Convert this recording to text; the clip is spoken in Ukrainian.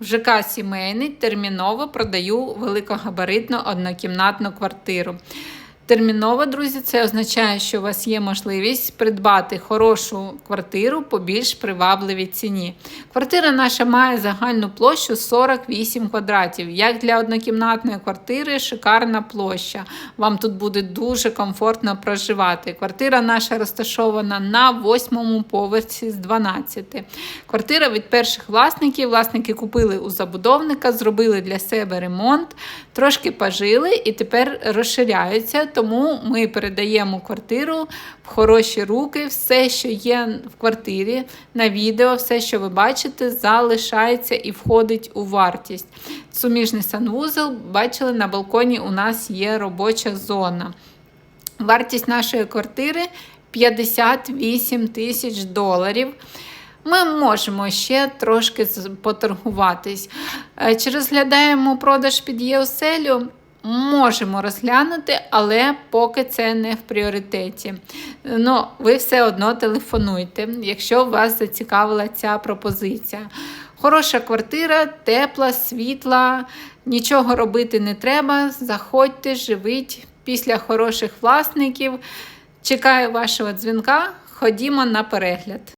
В ЖК сімейний терміново продаю великогабаритну однокімнатну квартиру. Терміново, друзі, це означає, що у вас є можливість придбати хорошу квартиру по більш привабливій ціні. Квартира наша має загальну площу 48 квадратів. Як для однокімнатної квартири, шикарна площа. Вам тут буде дуже комфортно проживати. Квартира наша розташована на восьмому поверсі з 12. Квартира від перших власників. Власники купили у забудовника, зробили для себе ремонт, трошки пожили і тепер розширяються. Тому ми передаємо квартиру в хороші руки. Все, що є в квартирі на відео, все, що ви бачите, залишається і входить у вартість. Суміжний санвузол, бачили, на балконі у нас є робоча зона. Вартість нашої квартири 58 тисяч доларів. Ми можемо ще трошки поторгуватись. Е, Чи розглядаємо продаж під ЄОСЕЛю? Можемо розглянути, але поки це не в пріоритеті. Ну, ви все одно телефонуйте, якщо вас зацікавила ця пропозиція. Хороша квартира, тепла, світла, нічого робити не треба. Заходьте, живіть після хороших власників. Чекаю вашого дзвінка. Ходімо на перегляд.